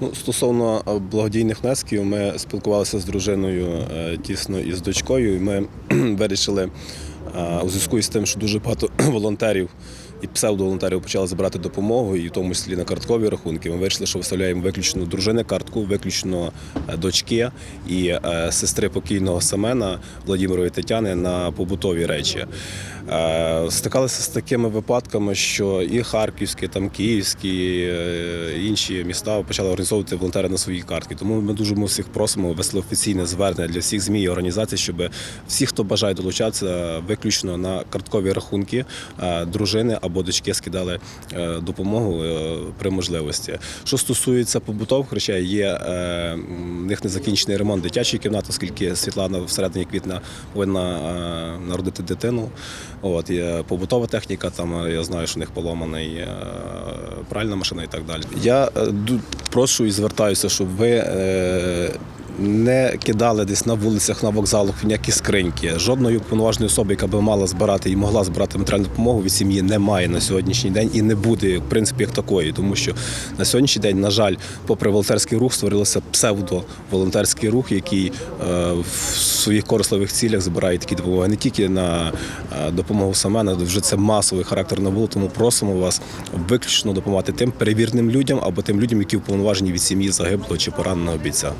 Ну, стосовно е, благодійних внесків, ми спілкувалися з дружиною е, тісно і з дочкою. І ми вирішили е, у зв'язку із тим, що дуже багато волонтерів і псевдоволонтерів почали збирати допомогу, і в тому числі на карткові рахунки. Ми вирішили, що виставляємо виключно дружини картку, виключно е, дочки і е, сестри покійного Семена Владимирової Тетяни на побутові речі. Е, Стикалися з такими випадками, що і харківські, там київські, інші міста почали організовувати волонтери на свої картки. Тому ми дуже всіх просимо вести офіційне звернення для всіх ЗМІ і організацій, щоб всі, хто бажає долучатися, виключно на карткові рахунки дружини або дочки скидали е, допомогу е, при можливості. Що стосується побутових речей, є е, в них незакінчений ремонт дитячої кімнати, оскільки Світлана всередині квітня повинна народити дитину. От є побутова техніка, там я знаю, що в них поломаний пральна машина і так далі. Я прошу і звертаюся, щоб ви. Не кидали десь на вулицях, на вокзалах в ніякі скриньки. Жодної повноважної особи, яка би мала збирати і могла збирати матеріальну допомогу від сім'ї, немає на сьогоднішній день і не буде, в принципі, як такої. Тому що на сьогоднішній день, на жаль, попри волонтерський рух, створилося псевдо-волонтерський рух, який е, в своїх корисливих цілях збирає такі допомоги не тільки на е, допомогу Семена, вже це масовий характер набуло, тому просимо вас виключно допомагати тим перевірним людям або тим людям, які уповноважені від сім'ї загиблого чи пораненого бійця.